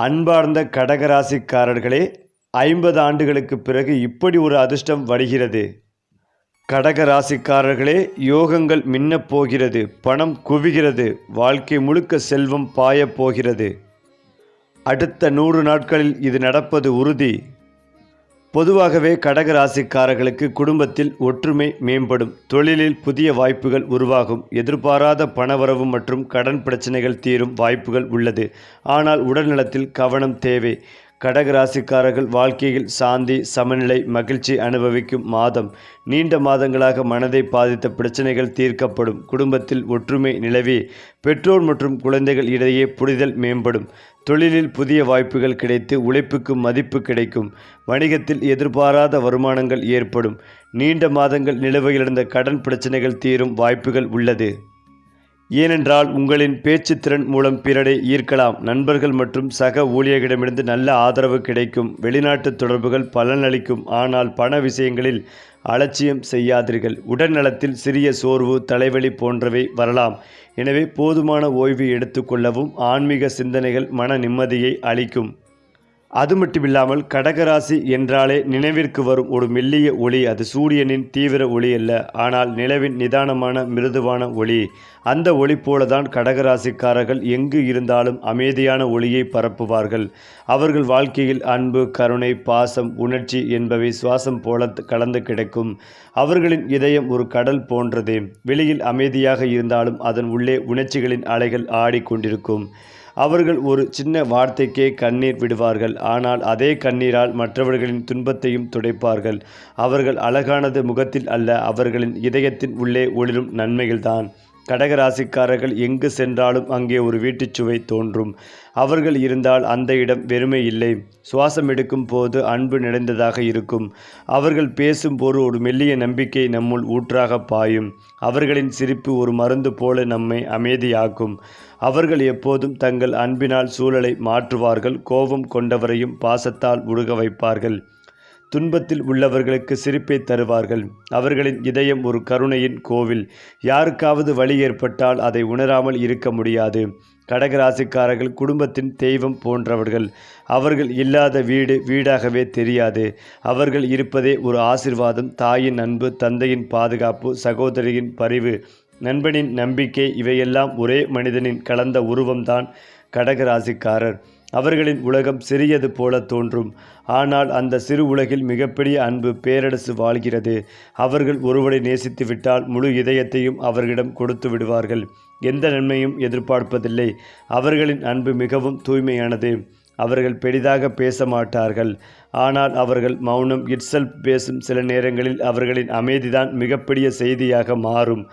அன்பார்ந்த கடகராசிக்காரர்களே ஐம்பது ஆண்டுகளுக்கு பிறகு இப்படி ஒரு அதிர்ஷ்டம் வருகிறது. கடகராசிக்காரர்களே யோகங்கள் மின்னப் போகிறது பணம் குவிகிறது வாழ்க்கை முழுக்க செல்வம் பாயப் போகிறது. அடுத்த நூறு நாட்களில் இது நடப்பது உறுதி. பொதுவாகவே கடகராசிக்காரர்களுக்கு குடும்பத்தில் ஒற்றுமை மேம்படும். தொழிலில் புதிய வாய்ப்புகள் உருவாகும். எதிர்பாராத பணவரவு மற்றும் கடன் பிரச்சனைகள் தீரும் வாய்ப்புகள் உள்ளது. ஆனால் உடல்நலத்தில் கவனம் தேவை. கடகராசிக்காரர்கள் வாழ்க்கையில் சாந்தி சமநிலை மகிழ்ச்சி அனுபவிக்கும் மாதம். நீண்ட மாதங்களாக மனதை பாதித்த பிரச்சனைகள் தீர்க்கப்படும். குடும்பத்தில் ஒற்றுமை நிலவி பெற்றோர் மற்றும் குழந்தைகள் இடையே புரிதல் மேம்படும். தொழிலில் புதிய வாய்ப்புகள் கிடைத்து உழைப்புக்கு மதிப்பு கிடைக்கும். வணிகத்தில் எதிர்பாராத வருமானங்கள் ஏற்படும். நீண்ட மாதங்கள் நிலுவையிலிருந்த கடன் பிரச்சனைகள் தீரும் வாய்ப்புகள் உள்ளது. ஏனென்றால் உங்களின் பேச்சு திறன் மூலம் பிறரை ஈர்க்கலாம். நண்பர்கள் மற்றும் சக ஊழியர்களிடமிருந்து நல்ல ஆதரவு கிடைக்கும். வெளிநாட்டு தொடர்புகள் பலனளிக்கும். ஆனால் பண விஷயங்களில் அலட்சியம் செய்யாதீர்கள். உடல்நலத்தில் சிறிய சோர்வு தலைவலி போன்றவை வரலாம். எனவே போதுமான ஓய்வு எடுத்துக்கொள்ளவும் ஆன்மீக சிந்தனைகள் மன நிம்மதியை அளிக்கும். அது மட்டும் இல்லாமல் கடகராசி என்றாலே நினைவிற்கு வரும் ஒரு மெல்லிய ஒளி. அது சூரியனின் தீவிர ஒளி அல்ல. ஆனால் நிலவின் நிதானமான மிருதுவான ஒளி. அந்த ஒளி போலதான் கடகராசிக்காரர்கள் எங்கு இருந்தாலும் அமைதியான ஒளியை பரப்புவார்கள். அவர்கள் வாழ்க்கையில் அன்பு கருணை பாசம் உணர்ச்சி என்பவை சுவாசம் போல கலந்து கிடக்கும். அவர்களின் இதயம் ஒரு கடல் போன்றது. வெளியில் அமைதியாக இருந்தாலும் அதன் உள்ளே உணர்ச்சிகளின் அலைகள் ஆடிக்கொண்டிருக்கும். அவர்கள் ஒரு சின்ன வார்த்தைக்கே கண்ணீர் விடுவார்கள். ஆனால் அதே கண்ணீரால் மற்றவர்களின் துன்பத்தையும் துடைப்பார்கள். அவர்கள் அழகானது முகத்தில் அல்ல அவர்களின் இதயத்தின் உள்ளே ஒளிரும் நன்மைகள்தான். கடகராசிக்காரர்கள் எங்கு சென்றாலும் அங்கே ஒரு வீட்டுச்சுவை தோன்றும். அவர்கள் இருந்தால் அந்த இடம் வெறுமை இல்லை. சுவாசம் எடுக்கும் போது அன்பு நிறைந்ததாக இருக்கும். அவர்கள் பேசும்போது ஒரு மெல்லிய நம்பிக்கை நம்முள் ஊற்றாக பாயும். அவர்களின் சிரிப்பு ஒரு மருந்து போல நம்மை அமைதியாக்கும். அவர்கள் எப்போதும் தங்கள் அன்பினால் சூழலை மாற்றுவார்கள். கோபம் கொண்டவரையும் பாசத்தால் உருக வைப்பார்கள். துன்பத்தில் உள்ளவர்களுக்கு சிரிப்பை தருவார்கள். அவர்களின் இதயம் ஒரு கருணையின் கோவில். யாருக்காவது வழி ஏற்பட்டால் அதை உணராமல் இருக்க முடியாது. கடகராசிக்காரர்கள் குடும்பத்தின் தெய்வம் போன்றவர்கள். அவர்கள் இல்லாத வீடு வீடாகவே தெரியாது. அவர்கள் இருப்பதே ஒரு ஆசிர்வாதம். தாயின் அன்பு தந்தையின் பாதுகாப்பு சகோதரியின் பரிவு நண்பனின் நம்பிக்கை இவையெல்லாம் ஒரே மனிதனின் கலந்த உருவம்தான் கடகராசிக்காரர். அவர்களின் உலகம் சிறியது போல தோன்றும். ஆனால் அந்த சிறு உலகில் மிகப்பெரிய அன்பு பேரரசு வாழ்கிறது. அவர்கள் ஒருவரை நேசித்து விட்டால் முழு இதயத்தையும் அவர்களிடம் கொடுத்து விடுவார்கள். எந்த நன்மையும் எதிர்பார்ப்பதில்லை. அவர்களின் அன்பு மிகவும் தூய்மையானது. அவர்கள் பெரிதாக பேச மாட்டார்கள் ஆனால் அவர்கள் மௌனம் இட்செல்ஃப் பேசும் சில நேரங்களில் அவர்களின் அமைதிதான் மிகப்பெரிய செய்தியாக மாறும்.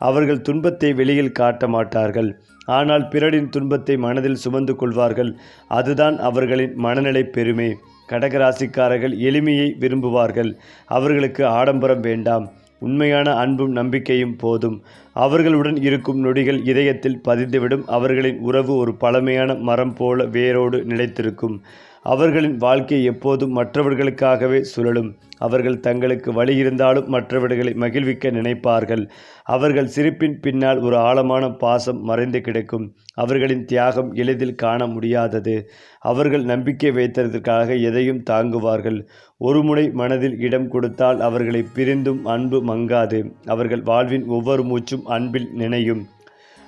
அவர்கள் துன்பத்தை வெளியில் காட்ட மாட்டார்கள் ஆனால் பிறரின் துன்பத்தை மனதில் சுமந்து கொள்வார்கள். அதுதான் அவர்களின் மனநிலை பெருமை. கடகராசிக்காரர்கள் எளிமையை விரும்புவார்கள். அவர்களுக்கு ஆடம்பரம் வேண்டாம். உண்மையான அன்பும் நம்பிக்கையும் போதும். அவர்களுடன் இருக்கும் நொடிகள் இதயத்தில் பதிந்துவிடும். அவர்களின் உறவு ஒரு பழமையான மரம் போல வேரோடு நிலைத்திருக்கும். அவர்களின் வாழ்க்கை எப்போதும் மற்றவர்களுக்காகவே சுழலும். அவர்கள் தங்களுக்கு வழி இருந்தாலும் மற்றவர்களை மகிழ்விக்க நினைப்பார்கள். அவர்கள் சிரிப்பின் பின்னால் ஒரு ஆழமான பாசம் மறைந்து கிடக்கும். அவர்களின் தியாகம் எளிதில் காண முடியாதது. அவர்கள் நம்பிக்கை வைத்ததற்காக எதையும் தாங்குவார்கள். ஒருமுறை மனதில் இடம் கொடுத்தால் அவர்களை பிரிந்தும் அன்பு மங்காது. அவர்கள் வாழ்வின் ஒவ்வொரு மூச்சும் அன்பில் நினையும்.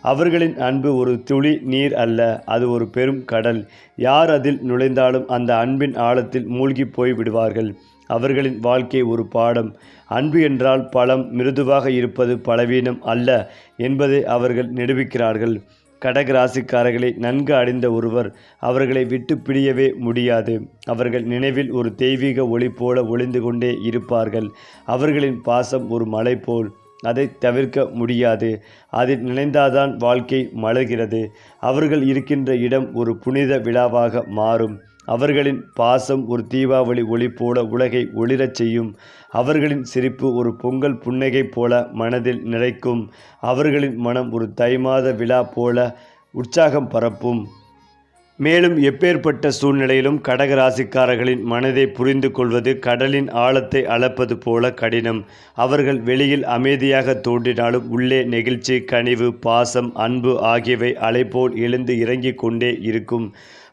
அவர்களின் அன்பு ஒரு துளி நீர் அல்ல அது ஒரு பெரும் கடல். யார் அதில் நுழைந்தாலும் அந்த அன்பின் ஆழத்தில் மூழ்கி போய் விடுவார்கள். அவர்களின் வாழ்க்கை ஒரு பாடம். அன்பு என்றால் பழம் மிருதுவாக இருப்பது பலவீனம் அல்ல என்பதை அவர்கள் நிரூபிக்கிறார்கள். கடகராசிக்காரர்களை நன்கு அறிந்த ஒருவர் அவர்களை விட்டு பிடியவே முடியாது. அவர்கள் நினைவில் ஒரு தெய்வீக ஒளி போல ஒளிந்து கொண்டே இருப்பார்கள். அவர்களின் பாசம் ஒரு மலை போல் அதை தவிர்க்க முடியாது. அதில் நினைந்தாதான் வாழ்க்கை மலர்கிறது. அவர்கள் இருக்கின்ற இடம் ஒரு புனித விழாவாக மாறும். அவர்களின் பாசம் ஒரு தீபாவளி ஒளி போல உலகை ஒளிரச் செய்யும். அவர்களின் சிரிப்பு ஒரு பொங்கல் புன்னகை போல மனதில் நிறைக்கும். அவர்களின் மனம் ஒரு தைமாத விழா போல உற்சாகம் பரப்பும். மேலும் எப்பேற்பட்ட சூழ்நிலையிலும் கடக ராசிக்காரர்களின் மனதை புரிந்து கொள்வது கடலின் ஆழத்தை அளப்பது போல கடினம். அவர்கள் வெளியில் அமைதியாக தோன்றினாலும் உள்ளே நெகிழ்ச்சி கனிவு பாசம் அன்பு ஆகியவை அலைபோல் எழுந்து இறங்கிக் கொண்டே இருக்கும்.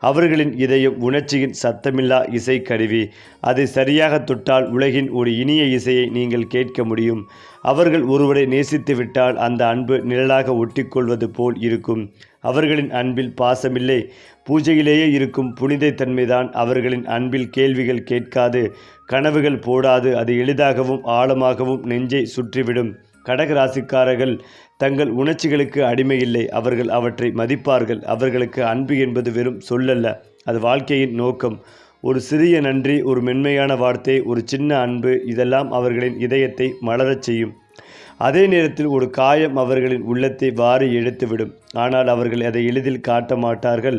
அவர்களின் இதயம் உணர்ச்சியின் சத்தமில்லா இசை கருவி அதை சரியாக தொட்டால் உலகின் ஒரு இனிய இசையை நீங்கள் கேட்க முடியும். அவர்கள் ஒருவரை நேசித்து விட்டால் அந்த அன்பு நிழலாக ஒட்டிக்கொள்வது போல் இருக்கும். அவர்களின் அன்பில் பாசமில்லை. பூஜையிலேயே இருக்கும் புனிதத்தன்மைதான் அவர்களின் அன்பில் கேள்விகள் கேட்காது. கனவுகள் போடாது. அது எளிதாகவும் ஆழமாகவும் நெஞ்சை சுற்றிவிடும். கடக ராசிக்காரர்கள் தங்கள் உணர்ச்சிகளுக்கு அடிமையில்லை. அவர்கள் அவற்றை மதிப்பார்கள். அவர்களுக்கு அன்பு என்பது வெறும் சொல்லல்ல. அது வாழ்க்கையின் நோக்கம். ஒரு சிறிய நன்றி ஒரு மென்மையான வார்த்தை ஒரு சின்ன அன்பு இதெல்லாம் அவர்களின் இதயத்தை மலரச் செய்யும். அதே நேரத்தில் ஒரு காயம் அவர்களின் உள்ளத்தை வாரி எடுத்துவிடும். ஆனால் அவர்கள் அதை எளிதில் காட்ட மாட்டார்கள்.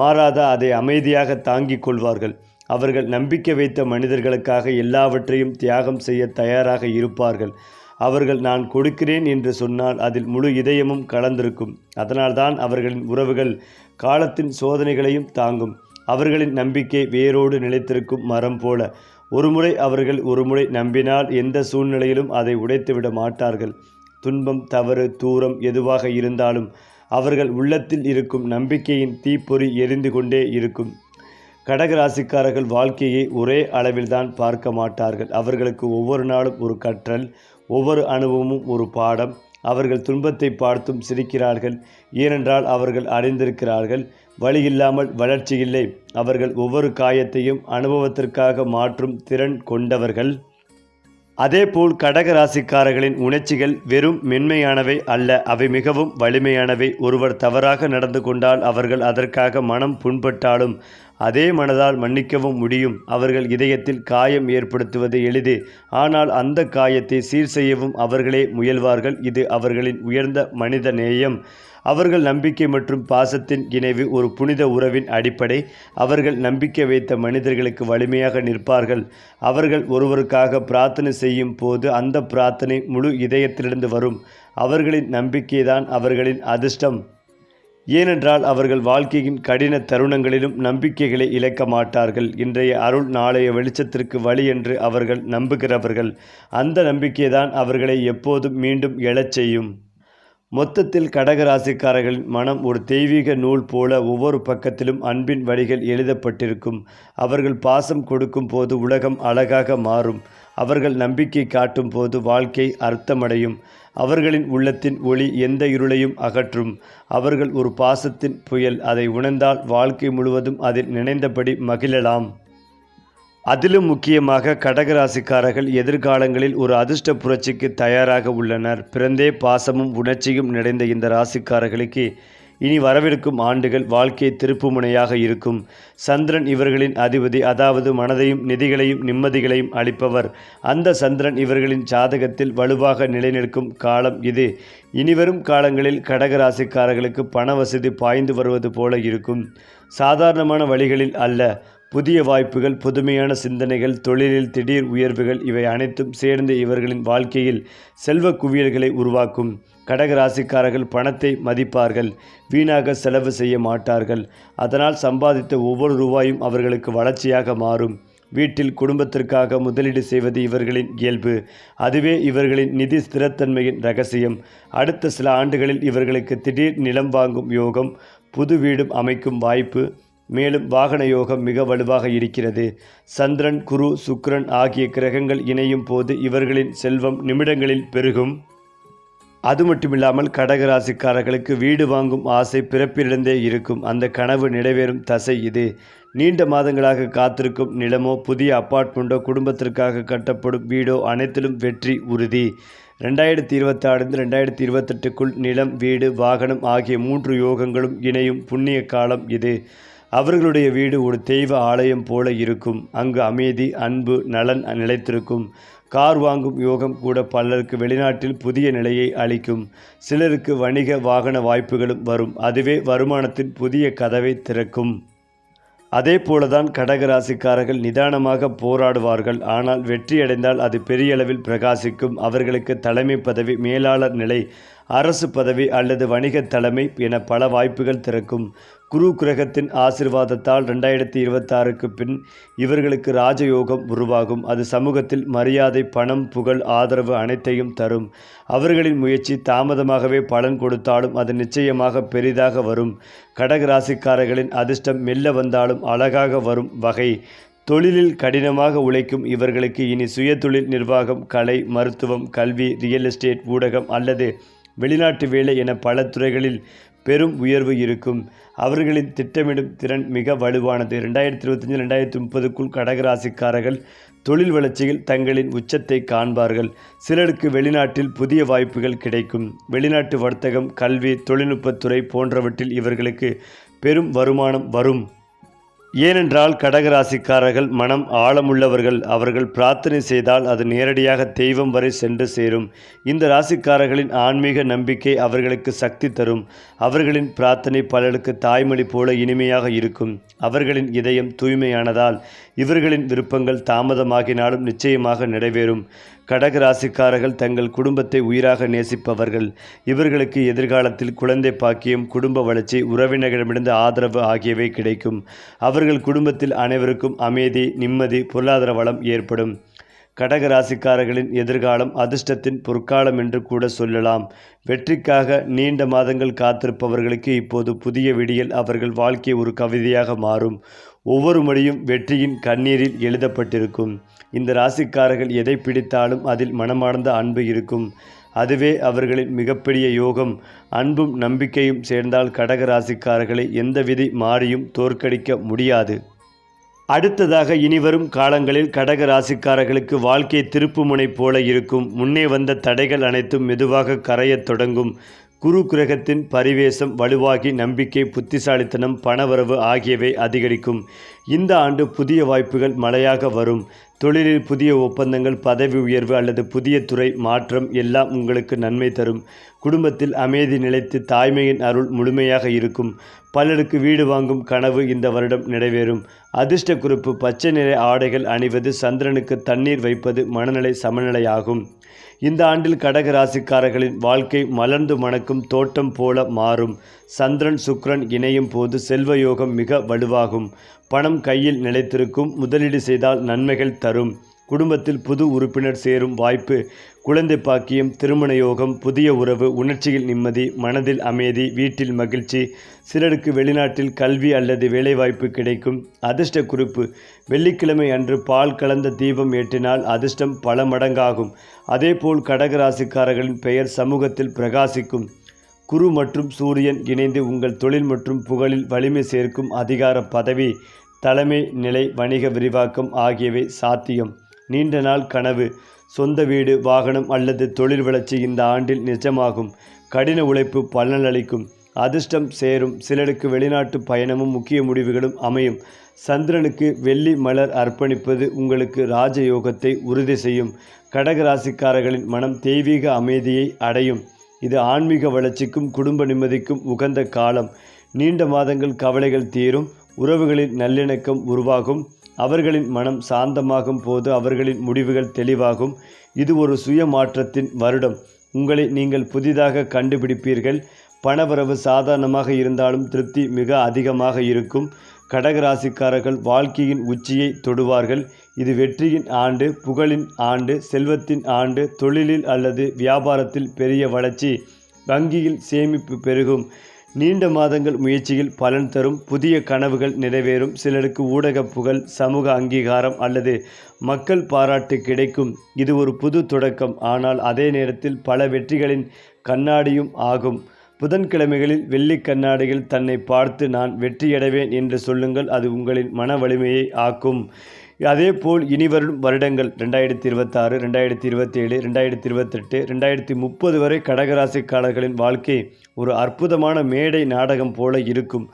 மாறாத அதை அமைதியாக தாங்கிக் கொள்வார்கள். அவர்கள் நம்பிக்கை வைத்த மனிதர்களுக்காக எல்லாவற்றையும் தியாகம் செய்ய தயாராக இருப்பார்கள். அவர்கள் நான் கொடுக்கிறேன் என்று சொன்னால் அதில் முழு இதயமும் கலந்திருக்கும். அதனால்தான் அவர்களின் உறவுகள் காலத்தின் சோதனைகளையும் தாங்கும். அவர்களின் நம்பிக்கை வேரோடு நிலைத்திருக்கும் மரம் போல. ஒருமுறை அவர்கள் ஒருமுறை நம்பினால் எந்த சூழ்நிலையிலும் அதை உடைத்துவிட மாட்டார்கள். துன்பம் தவறு தூரம் எதுவாக இருந்தாலும் அவர்கள் உள்ளத்தில் இருக்கும் நம்பிக்கையின் தீப்பொறி எரிந்து கொண்டே இருக்கும். கடகராசிக்காரர்கள் வாழ்க்கையை ஒரே அளவில்தான் பார்க்க மாட்டார்கள். அவர்களுக்கு ஒவ்வொரு நாளும் ஒரு கற்றல் ஒவ்வொரு அனுபவமும் ஒரு பாடம். அவர்கள் துன்பத்தை பார்த்தும் சிரிக்கிறார்கள். ஏனென்றால் அவர்கள் அறிந்திருக்கிறார்கள். வழி இல்லாமல் வளர்ச்சி இல்லை அவர்கள் ஒவ்வொரு காயத்தையும் அனுபவத்திற்காக மாற்றும் திறன் கொண்டவர்கள். அதேபோல் கடக ராசிக்காரர்களின் உணர்ச்சிகள் வெறும் மென்மையானவை அல்ல அவை மிகவும் வலிமையானவை. ஒருவர் தவறாக நடந்து கொண்டால் அவர்கள் அதற்காக மனம் புண்பட்டாலும் அதே மனதால் மன்னிக்கவும் முடியும். அவர்கள் இதயத்தில் காயம் ஏற்படுத்துவது எளிது. ஆனால் அந்த காயத்தை சீர் செய்யவும் அவர்களே முயல்வார்கள். இது அவர்களின் உயர்ந்த மனித நேயம். அவர்கள் நம்பிக்கை மற்றும் பாசத்தின் இணைவு ஒரு புனித உறவின் அடிப்படை. அவர்கள் நம்பிக்கை வைத்த மனிதர்களுக்கு வலிமையாக நிற்பார்கள். அவர்கள் ஒருவருக்காக பிரார்த்தனை செய்யும் போது அந்த பிரார்த்தனை முழு இதயத்திலிருந்து வரும். அவர்களின் நம்பிக்கைதான் அவர்களின் அதிர்ஷ்டம். ஏனென்றால் அவர்கள் வாழ்க்கையின் கடின தருணங்களிலும் நம்பிக்கைகளை இழக்க மாட்டார்கள். இன்றைய அருள் நாளைய வெளிச்சத்திற்கு வழி என்று அவர்கள் நம்புகிறவர்கள். அந்த நம்பிக்கைதான் அவர்களை எப்போதும் மீண்டும் எழச் செய்யும். மொத்தத்தில் கடகராசிக்காரர்களின் மனம் ஒரு தெய்வீக நூல் போல ஒவ்வொரு பக்கத்திலும் அன்பின் வழிகள் எழுதப்பட்டிருக்கும். அவர்கள் பாசம் கொடுக்கும் போது உலகம் அழகாக மாறும். அவர்கள் நம்பிக்கை காட்டும் போது வாழ்க்கை அர்த்தமடையும். அவர்களின் உள்ளத்தின் ஒளி எந்த இருளையும் அகற்றும். அவர்கள் ஒரு பாசத்தின் புயல் அதை உணர்ந்தால் வாழ்க்கை முழுவதும் அதில் நினைந்தபடி மகிழலாம். அதிலும் முக்கியமாக கடகராசிக்காரர்கள் எதிர்காலங்களில் ஒரு அதிர்ஷ்ட புரட்சிக்கு தயாராக உள்ளனர். பிறந்தே பாசமும் உணர்ச்சியும் நிறைந்த இந்த ராசிக்காரர்களுக்கு இனி வரவிருக்கும் ஆண்டுகள் வாழ்க்கை திருப்புமுனையாக இருக்கும். சந்திரன் இவர்களின் அதிபதி அதாவது மனதையும் நிதிகளையும் நிம்மதிகளையும் அளிப்பவர். அந்த சந்திரன் இவர்களின் ஜாதகத்தில் வலுவாக நிலைநிற்கும் காலம் இது. இனிவரும் காலங்களில் கடகராசிக்காரர்களுக்கு பண வசதி பாய்ந்து வருவது போல இருக்கும். சாதாரணமான வழிகளில் அல்ல. புதிய வாய்ப்புகள் புதுமையான சிந்தனைகள் தொழிலில் திடீர் உயர்வுகள் இவை அனைத்தும் சேர்ந்து இவர்களின் வாழ்க்கையில் செல்வ குவியல்களை உருவாக்கும். கடக ராசிக்காரர்கள் பணத்தை மதிப்பார்கள் வீணாக செலவு செய்ய மாட்டார்கள். அதனால் சம்பாதித்த ஒவ்வொரு ரூபாயும் அவர்களுக்கு வளர்ச்சியாக மாறும். வீட்டில் குடும்பத்திற்காக முதலீடு செய்வது இவர்களின் இயல்பு. அதுவே இவர்களின் நிதி ஸ்திரத்தன்மையின் ரகசியம். அடுத்த சில ஆண்டுகளில் இவர்களுக்கு திடீர் நிலம் வாங்கும் யோகம் புது வீடும் அமைக்கும் வாய்ப்பு மேலும் வாகன யோகம் மிக வலுவாக இருக்கிறது. சந்திரன் குரு சுக்ரன் ஆகிய கிரகங்கள் இணையும் போது இவர்களின் செல்வம் நிமிடங்களில் பெருகும். அது மட்டுமில்லாமல் கடகராசிக்காரர்களுக்கு வீடு வாங்கும் ஆசை பிறப்பிலிருந்தே இருக்கும். அந்த கனவு நிறைவேறும் தசை இது. நீண்ட மாதங்களாக காத்திருக்கும் நிலமோ புதிய அப்பார்ட்மெண்ட்டோ குடும்பத்திற்காக கட்டப்படும் வீடோ அனைத்திலும் வெற்றி உறுதி. ரெண்டாயிரத்தி இருபத்தாறு ரெண்டாயிரத்தி இருபத்தெட்டுக்குள் நிலம் வீடு வாகனம் ஆகிய மூன்று யோகங்களும் இணையும் புண்ணிய காலம் இது. அவர்களுடைய வீடு ஒரு தெய்வ ஆலயம் போல இருக்கும். அங்கு அமைதி அன்பு நலன் நிலைத்திருக்கும். கார் வாங்கும் யோகம் கூட பலருக்கு வெளிநாட்டில் புதிய நிலையை அளிக்கும். சிலருக்கு வணிக வாகன வாய்ப்புகளும் வரும். அதுவே வருமானத்தின் புதிய கதவை திறக்கும். அதே போலதான் கடகராசிக்காரர்கள் நிதானமாக போராடுவார்கள். ஆனால் வெற்றியடைந்தால் அது பெரிய அளவில் பிரகாசிக்கும். அவர்களுக்கு தலைமை பதவி மேலாளர் நிலை அரசு பதவி அல்லது வணிக தலைமை என பல வாய்ப்புகள் திறக்கும். குரு கிரகத்தின் ஆசிர்வாதத்தால் ரெண்டாயிரத்தி இருபத்தாறுக்கு பின் இவர்களுக்கு ராஜயோகம் உருவாகும். அது சமூகத்தில் மரியாதை பணம் புகழ் ஆதரவு அனைத்தையும் தரும். அவர்களின் முயற்சி தாமதமாகவே பலன் கொடுத்தாலும் அது நிச்சயமாக பெரிதாக வரும். கடகராசிக்காரர்களின் அதிர்ஷ்டம் மெல்ல வந்தாலும் அழகாக வரும் வகை. தொழிலில் கடினமாக உழைக்கும் இவர்களுக்கு இனி சுயதொழில் நிர்வாகம் கலை மருத்துவம் கல்வி ரியல் எஸ்டேட் ஊடகம் அல்லது வெளிநாட்டு வேலை என பல துறைகளில் பெரும் உயர்வு இருக்கும். அவர்களின் திட்டமிடும் திறன் மிக வலுவானது. ரெண்டாயிரத்தி இருபத்தஞ்சி ரெண்டாயிரத்தி முப்பதுக்குள் கடகராசிக்காரர்கள் தொழில் வளர்ச்சியில் தங்களின் உச்சத்தை காண்பார்கள். சிலருக்கு வெளிநாட்டில் புதிய வாய்ப்புகள் கிடைக்கும். வெளிநாட்டு வர்த்தகம் கல்வி தொழில்நுட்பத்துறை போன்றவற்றில் இவர்களுக்கு பெரும் வருமானம் வரும். ஏனென்றால் கடகராசிக்காரர்கள் மனம் ஆழமுள்ளவர்கள் அவர்கள் பிரார்த்தனை செய்தால் அது நேரடியாக தெய்வம் வரை சென்று சேரும். இந்த ராசிக்காரர்களின் ஆன்மீக நம்பிக்கை அவர்களுக்கு சக்தி தரும். அவர்களின் பிரார்த்தனை பலருக்கு தாய்மொழி போல இனிமையாக இருக்கும். அவர்களின் இதயம் தூய்மையானதால் இவர்களின் விருப்பங்கள் தாமதமாகினாலும் நிச்சயமாக நிறைவேறும். கடக ராசிக்காரர்கள் தங்கள் குடும்பத்தை உயிராக நேசிப்பவர்கள். இவர்களுக்கு எதிர்காலத்தில் குழந்தை பாக்கியம் குடும்ப வளர்ச்சி உறவினர்களிடமிருந்து ஆதரவு ஆகியவை கிடைக்கும். அவர்கள் குடும்பத்தில் அனைவருக்கும் அமைதி நிம்மதி பொருளாதார வளம் ஏற்படும். கடக ராசிக்காரர்களின் எதிர்காலம் அதிர்ஷ்டத்தின் பொற்காலம் என்று கூட சொல்லலாம். வெற்றிக்காக நீண்ட மாதங்கள் காத்திருப்பவர்களுக்கு இப்போது புதிய விடியல் அவர்கள் வாழ்க்கை ஒரு கவிதையாக மாறும். ஒவ்வொரு மொழியும் வெற்றியின் கண்ணீரில் எழுதப்பட்டிருக்கும். இந்த ராசிக்காரர்கள் எதை பிடித்தாலும் அதில் மனமார்ந்த அன்பு இருக்கும். அதுவே அவர்களின் மிகப்பெரிய யோகம். அன்பும் நம்பிக்கையும் சேர்ந்தால் கடக ராசிக்காரர்களை எந்த விதி மாறியும் தோற்கடிக்க முடியாது. அடுத்ததாக இனிவரும் காலங்களில் கடக ராசிக்காரர்களுக்கு வாழ்க்கை திருப்புமுனை போல இருக்கும். முன்னே வந்த தடைகள் அனைத்தும் மெதுவாக கரையத் தொடங்கும். குரு கிரகத்தின் பரிவேசம் வலுவாகி நம்பிக்கை புத்திசாலித்தனம் பணவரவு ஆகியவை அதிகரிக்கும். இந்த ஆண்டு புதிய வாய்ப்புகள் மழையாக வரும். தொழிலில் புதிய ஒப்பந்தங்கள் பதவி உயர்வு அல்லது புதிய துறை மாற்றம் எல்லாம் உங்களுக்கு நன்மை தரும். குடும்பத்தில் அமைதி நிலைத்து தாய்மையின் அருள் முழுமையாக இருக்கும். பலருக்கு வீடு வாங்கும் கனவு இந்த வருடம் நிறைவேறும். அதிர்ஷ்ட குறிப்பு பச்சை நிற ஆடைகள் அணிவது சந்திரனுக்கு தண்ணீர் வைப்பது மனநிலை சமநிலையாகும். இந்த ஆண்டில் கடக ராசிக்காரர்களின் வாழ்க்கை மலர்ந்து மணக்கும் தோட்டம் போல மாறும். சந்திரன் சுக்ரன் இணையும் போது செல்வ யோகம் மிக வலுவாகும். பணம் கையில் நிலைத்திருக்கும். முதலீடு செய்தால் நன்மைகள் தரும். குடும்பத்தில் புது உறுப்பினர் சேரும் வாய்ப்பு குழந்தை பாக்கியம் திருமண யோகம் புதிய உறவு உணர்ச்சியில் நிம்மதி மனதில் அமைதி வீட்டில் மகிழ்ச்சி சிலருக்கு வெளிநாட்டில் கல்வி அல்லது வேலைவாய்ப்பு கிடைக்கும். அதிர்ஷ்ட குறிப்பு வெள்ளிக்கிழமை அன்று பால் கலந்த தீபம் ஏற்றினால் அதிர்ஷ்டம் பல மடங்காகும். அதேபோல் கடகராசிக்காரர்களின் பெயர் சமூகத்தில் பிரகாசிக்கும். குரு மற்றும் சூரியன் இணைந்து உங்கள் தொழில் மற்றும் புகழில் வலிமை சேர்க்கும் அதிகார பதவி தலைமை நிலை வணிக விரிவாக்கம் ஆகியவை சாத்தியம். நீண்ட நாள் கனவு. சொந்த வீடு வாகனம் அல்லது தொழில் வளர்ச்சி இந்த ஆண்டில் நிஜமாகும். கடின உழைப்பு பலனளிக்கும் அதிர்ஷ்டம் சேரும். சிலருக்கு வெளிநாட்டு பயணமும் முக்கிய முடிவுகளும் அமையும். சந்திரனுக்கு வெள்ளி மலர் அர்ப்பணிப்பது உங்களுக்கு ராஜயோகத்தை உறுதி செய்யும். கடகராசிக்காரர்களின் மனம் தெய்வீக அமைதியை அடையும். இது ஆன்மீக வளர்ச்சிக்கும் குடும்ப நிம்மதிக்கும் உகந்த காலம். நீண்ட மாதங்கள் கவலைகள் தீரும். உறவுகளில் நல்லிணக்கம் உருவாகும். அவர்களின் மனம் சாந்தமாகும் போது அவர்களின் முடிவுகள் தெளிவாகும். இது ஒரு சுய மாற்றத்தின் வருடம். உங்களை நீங்கள் புதிதாக கண்டுபிடிப்பீர்கள். பணவரவு சாதாரணமாக இருந்தாலும் திருப்தி மிக அதிகமாக இருக்கும். கடகராசிக்காரர்கள் வாழ்க்கையின் உச்சியை தொடுவார்கள். இது வெற்றியின் ஆண்டு புகழின் ஆண்டு செல்வத்தின் ஆண்டு தொழிலில் அல்லது வியாபாரத்தில் பெரிய வளர்ச்சி. வங்கியில் சேமிப்பு பெருகும். நீண்ட மாதங்கள் முயற்சியில் பலன் தரும் புதிய கனவுகள் நிறைவேறும். சிலருக்கு ஊடக புகழ் சமூக அங்கீகாரம் அல்லது மக்கள் பாராட்டு கிடைக்கும். இது ஒரு புது தொடக்கம். ஆனால் அதே நேரத்தில் பல வெற்றிகளின் கண்ணாடியும் ஆகும். புதன்கிழமைகளில் வெள்ளி கண்ணாடிகள் தன்னை பார்த்து நான் வெற்றியடைவேன் என்று சொல்லுங்கள். அது உங்களின் மன வலிமையை ஆக்கும். அதேபோல் இனிவரும் வருடங்கள் ரெண்டாயிரத்தி இருபத்தாறு ரெண்டாயிரத்தி இருபத்தேழு ரெண்டாயிரத்தி இருபத்தெட்டு ரெண்டாயிரத்தி முப்பது வரை கடகராசிக்காரர்களின் வாழ்க்கை ஒரு அற்புதமான மேடை நாடகம் போல இருக்கும்.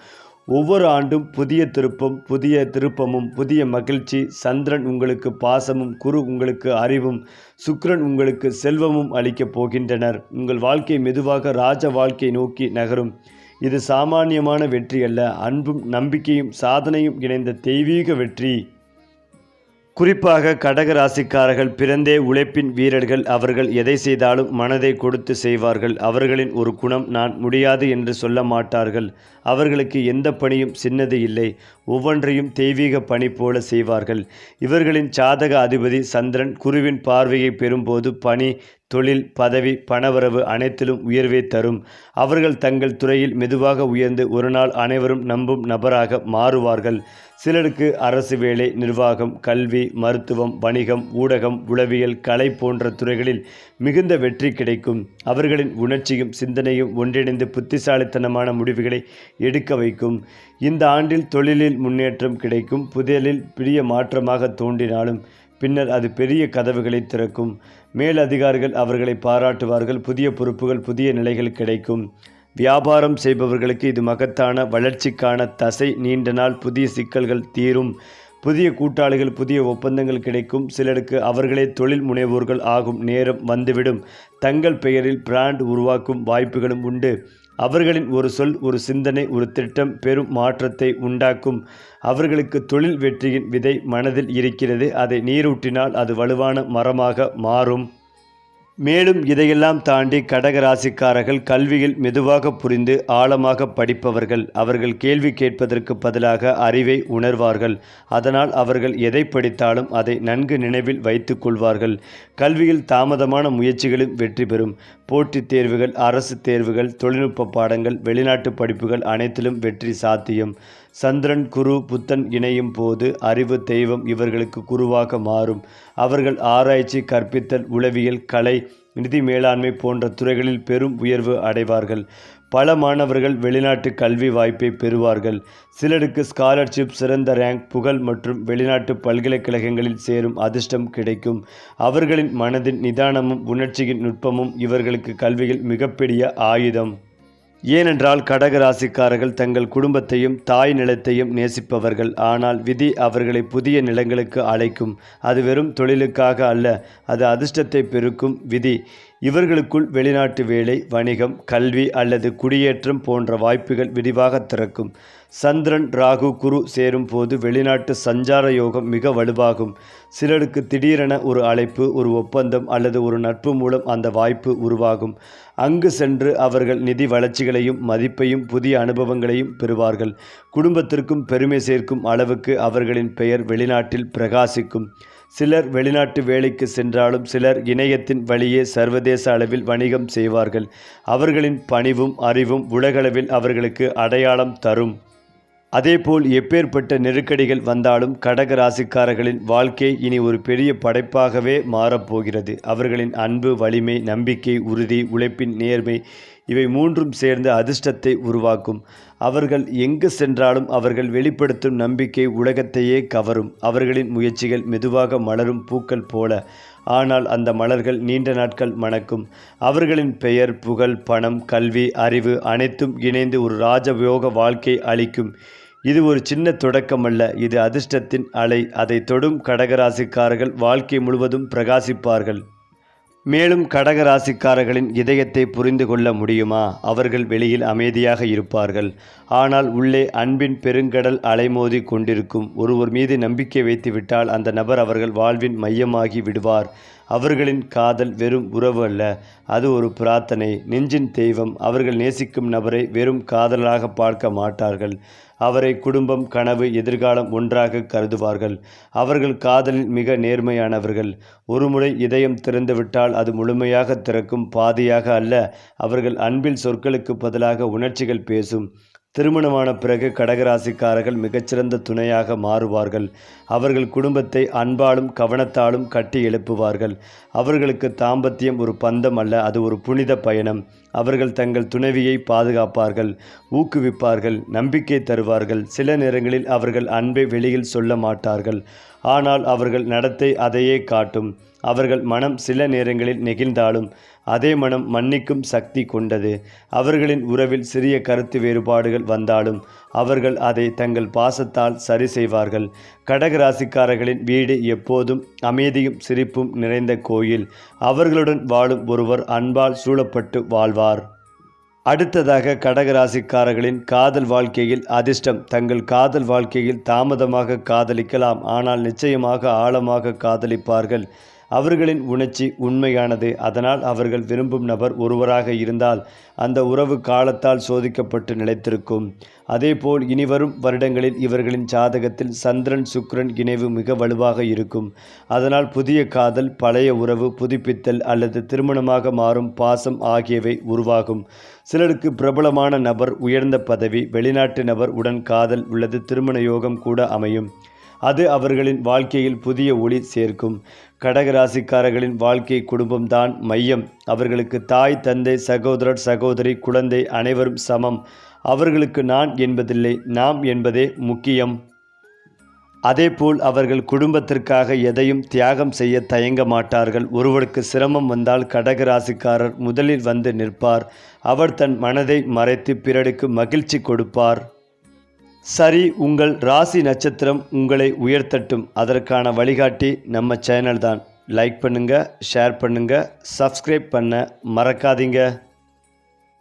ஒவ்வொரு ஆண்டும் புதிய திருப்பம் புதிய திருப்பமும் புதிய மகிழ்ச்சி சந்திரன் உங்களுக்கு பாசமும் குரு உங்களுக்கு அறிவும் சுக்ரன் உங்களுக்கு செல்வமும் அளிக்கப் போகின்றனர். உங்கள் வாழ்க்கை மெதுவாக ராஜ வாழ்க்கை நோக்கி நகரும். இது சாமானியமான வெற்றி அல்ல. அன்பும் நம்பிக்கையும் சாதனையும் இணைந்த தெய்வீக வெற்றி. குறிப்பாக கடக ராசிக்காரர்கள் பிறந்தே உழைப்பின் வீரர்கள். அவர்கள் எதை செய்தாலும் மனதை கொடுத்து செய்வார்கள். அவர்களின் ஒரு குணம் நான் முடியாது என்று சொல்ல மாட்டார்கள். அவர்களுக்கு எந்த பணியும் சின்னது இல்லை. ஒவ்வொன்றையும் தெய்வீக பணி போல செய்வார்கள். இவர்களின் சாதக அதிபதி சந்திரன் குருவின் பார்வையை பெறும்போது பணி தொழில் பதவி பணவரவு அனைத்திலும் உயர்வே தரும். அவர்கள் தங்கள் துறையில் மெதுவாக உயர்ந்து ஒரு நாள் அனைவரும் நம்பும் நபராக மாறுவார்கள். சிலருக்கு அரசு வேலை நிர்வாகம் கல்வி மருத்துவம் வணிகம் ஊடகம் உளவியல் கலை போன்ற துறைகளில் மிகுந்த வெற்றி கிடைக்கும். அவர்களின் உணர்ச்சியும் சிந்தனையும் ஒன்றிணைந்து புத்திசாலித்தனமான முடிவுகளை எடுக்க வைக்கும். இந்த ஆண்டில் தொழிலில் முன்னேற்றம் கிடைக்கும். புதியலில் பெரிய மாற்றமாக தோன்றினாலும் பின்னர் அது பெரிய கதவுகளை திறக்கும். மேல் அதிகாரிகள் அவர்களை பாராட்டுவார்கள். புதிய பொறுப்புகள் புதிய நிலைகள் கிடைக்கும். வியாபாரம் செய்பவர்களுக்கு இது மகத்தான வளர்ச்சிக்கான தசை. நீண்ட நாள் புதிய சிக்கல்கள் தீரும். புதிய கூட்டாளிகள் புதிய ஒப்பந்தங்கள் கிடைக்கும். சிலருக்கு அவர்களே தொழில் முனைவோர்கள் ஆகும் நேரம் வந்துவிடும். தங்கள் பெயரில் பிராண்ட் உருவாக்கும் வாய்ப்புகளும் உண்டு. அவர்களின் ஒரு சொல் ஒரு சிந்தனை ஒரு திட்டம் பெரும் மாற்றத்தை உண்டாக்கும். அவர்களுக்கு தொழில் வெற்றியின் விதை மனதில் இருக்கிறது. அதை நீரூட்டினால் அது வலுவான மரமாக மாறும். மேலும் இதையெல்லாம் தாண்டி கடக ராசிக்காரர்கள் கல்வியில் மெதுவாக புரிந்து ஆழமாக படிப்பவர்கள். அவர்கள் கேள்வி கேட்பதற்கு பதிலாக அறிவை உணர்வார்கள். அதனால் அவர்கள் எதை படித்தாலும் அதை நன்கு நினைவில் வைத்துக்கொள்வார்கள் கல்வியில் தாமதமான முயற்சிகளும் வெற்றி பெறும். போட்டித் தேர்வுகள் அரசு தேர்வுகள் தொழில்நுட்ப பாடங்கள் வெளிநாட்டு படிப்புகள் அனைத்திலும் வெற்றி சாத்தியம். சந்திரன் குரு புத்தன் இணையும் போது அறிவு தெய்வம் இவர்களுக்கு குருவாக மாறும். அவர்கள் ஆராய்ச்சி கற்பித்தல் உளவியல் கலை நிதி மேலாண்மை போன்ற துறைகளில் பெரும் உயர்வு அடைவார்கள். பல மாணவர்கள் வெளிநாட்டு கல்வி வாய்ப்பை பெறுவார்கள். சிலருக்கு ஸ்காலர்ஷிப் சிறந்த ரேங்க் புகழ் மற்றும் வெளிநாட்டு பல்கலைக்கழகங்களில் சேரும் அதிர்ஷ்டம் கிடைக்கும். அவர்களின் மனதின் நிதானமும் உணர்ச்சியின் நுட்பமும் இவர்களுக்கு கல்வியில் மிகப்பெரிய ஆயுதம். ஏனென்றால் கடக ராசிக்காரர்கள் தங்கள் குடும்பத்தையும் தாய் நிலத்தையும் நேசிப்பவர்கள். ஆனால் விதி அவர்களை புதிய நிலங்களுக்கு அழைக்கும். அது வெறும் தொழிலுக்காக அல்ல அது அதிர்ஷ்டத்தை பெருக்கும் விதி. இவர்களுக்குள் வெளிநாட்டு வேலை வணிகம் கல்வி அல்லது குடியேற்றம் போன்ற வாய்ப்புகள் விரிவாக திறக்கும். சந்திரன் ராகு குரு சேரும் போது வெளிநாட்டு சஞ்சார யோகம் மிக வலுவாகும். சிலருக்கு திடீரென ஒரு அழைப்பு ஒரு ஒப்பந்தம் அல்லது ஒரு நட்பு மூலம் அந்த வாய்ப்பு உருவாகும். அங்கு சென்று அவர்கள் நிதி வளர்ச்சிகளையும் மதிப்பையும் புதிய அனுபவங்களையும் பெறுவார்கள். குடும்பத்திற்கும் பெருமை சேர்க்கும் அளவுக்கு அவர்களின் பெயர் வெளிநாட்டில் பிரகாசிக்கும். சிலர் வெளிநாட்டு வேலைக்கு சென்றாலும் சிலர் இணையத்தின் வழியே சர்வதேச அளவில் வணிகம் செய்வார்கள். அவர்களின் பணிவும் அறிவும் உலகளவில் அவர்களுக்கு அடையாளம் தரும். அதேபோல் எப்பேற்பட்ட நெருக்கடிகள் வந்தாலும் கடக ராசிக்காரர்களின் வாழ்க்கை இனி ஒரு பெரிய படைப்பாகவே மாறப்போகிறது. அவர்களின் அன்பு வலிமை நம்பிக்கை உறுதி உழைப்பின் நேர்மை இவை மூன்றும் சேர்ந்து அதிர்ஷ்டத்தை உருவாக்கும். அவர்கள் எங்கு சென்றாலும் அவர்கள் வெளிப்படுத்தும் நம்பிக்கை உலகத்தையே கவரும். அவர்களின் முயற்சிகள் மெதுவாக மலரும் பூக்கள் போல. ஆனால் அந்த மலர்கள் நீண்ட நாட்கள் மணக்கும். அவர்களின் பெயர் புகழ் பணம் கல்வி அறிவு அனைத்தும் இணைந்து ஒரு ராஜயோக வாழ்க்கை அளிக்கும். இது ஒரு சின்ன தொடக்கமல்ல. இது அதிர்ஷ்டத்தின் அலை. அதை தொடும் கடகராசிக்காரர்கள் வாழ்க்கை முழுவதும் பிரகாசிப்பார்கள். மேலும் கடக ராசிக்காரர்களின் இதயத்தை புரிந்து கொள்ள முடியுமா? அவர்கள் வெளியில் அமைதியாக இருப்பார்கள். ஆனால் உள்ளே அன்பின் பெருங்கடல் அலைமோதி கொண்டிருக்கும். ஒருவர் மீது நம்பிக்கை வைத்துவிட்டால் அந்த நபர் அவர்கள் வாழ்வின் மையமாகி விடுவார். அவர்களின் காதல் வெறும் உறவு அல்ல. அது ஒரு பிரார்த்தனை. நெஞ்சின் தெய்வம். அவர்கள் நேசிக்கும் நபரை வெறும் காதலாக பார்க்க மாட்டார்கள். அவரை குடும்பம் கனவு எதிர்காலம் ஒன்றாக கருதுவார்கள். அவர்கள் காதலில் மிக நேர்மையானவர்கள். ஒருமுறை இதயம் திறந்துவிட்டால் அது முழுமையாக திறக்கும் பாதையாக அல்ல. அவர்கள் அன்பில் சொற்களுக்கு பதிலாக உணர்ச்சிகள் பேசும். திருமணமான பிறகு கடகராசிக்காரர்கள் மிகச்சிறந்த துணையாக மாறுவார்கள். அவர்கள் குடும்பத்தை அன்பாலும் கவனத்தாலும் கட்டி எழுப்புவார்கள். அவர்களுக்கு தாம்பத்தியம் ஒரு பந்தம் அல்ல அது ஒரு புனித பயணம். அவர்கள் தங்கள் துணைவியை பாதுகாப்பார்கள் ஊக்குவிப்பார்கள் நம்பிக்கை தருவார்கள். சில நேரங்களில் அவர்கள் அன்பை வெளியில் சொல்ல மாட்டார்கள். ஆனால் அவர்கள் நடத்தை அதையே காட்டும். அவர்கள் மனம் சில நேரங்களில் நெகிழ்ந்தாலும் அதே மனம் மன்னிக்கும் சக்தி கொண்டது. அவர்களின் உறவில் சிறிய கருத்து வேறுபாடுகள் வந்தாலும் அவர்கள் அதை தங்கள் பாசத்தால் சரி செய்வார்கள். கடகராசிக்காரர்களின் வீடு எப்போதும் அமைதியும் சிரிப்பும் நிறைந்த கோயில். அவர்களுடன் வாழும் ஒருவர் அன்பால் சூழப்பட்டு வாழ்வார். அடுத்ததாக கடகராசிக்காரர்களின் காதல் வாழ்க்கையில் அதிர்ஷ்டம். தங்கள் காதல் வாழ்க்கையில் தாமதமாக காதலிக்கலாம். ஆனால் நிச்சயமாக ஆழமாக காதலிப்பார்கள். அவர்களின் உணர்ச்சி உண்மையானது. அதனால் அவர்கள் விரும்பும் நபர் ஒருவராக இருந்தால் அந்த உறவு காலத்தால் சோதிக்கப்பட்டு நிலைத்திருக்கும். அதேபோல் இனிவரும் வருடங்களில் இவர்களின் ஜாதகத்தில் சந்திரன் சுக்ரன் இணைவு மிக வலுவாக இருக்கும். அதனால் புதிய காதல் பழைய உறவு புதுப்பித்தல் அல்லது திருமணமாக மாறும் பாசம் ஆகியவை உருவாகும். சிலருக்கு பிரபலமான நபர் உயர்ந்த பதவி வெளிநாட்டு நபர் உடன் காதல் உள்ளது திருமண யோகம் கூட அமையும். அது அவர்களின் வாழ்க்கையில் புதிய ஒளி சேர்க்கும். கடகராசிக்காரர்களின் வாழ்க்கை குடும்பம்தான் மையம். அவர்களுக்கு தாய் தந்தை சகோதரர் சகோதரி குழந்தை அனைவரும் சமம். அவர்களுக்கு நான் என்பதில்லை நாம் என்பதே முக்கியம். அதேபோல் அவர்கள் குடும்பத்திற்காக எதையும் தியாகம் செய்ய தயங்க மாட்டார்கள். ஒருவருக்கு சிரமம் வந்தால் கடகராசிக்காரர் முதலில் வந்து நிற்பார். அவர் தன் மனதை மறைத்து பிறருக்கு மகிழ்ச்சி கொடுப்பார். சரி உங்கள் ராசி நட்சத்திரம் உங்களை உயர்த்தட்டும். அதற்கான வழிகாட்டி நம்ம சேனல் தான் லைக் பண்ணுங்கள் ஷேர் பண்ணுங்கள் சப்ஸ்கிரைப் பண்ண மறக்காதீங்க.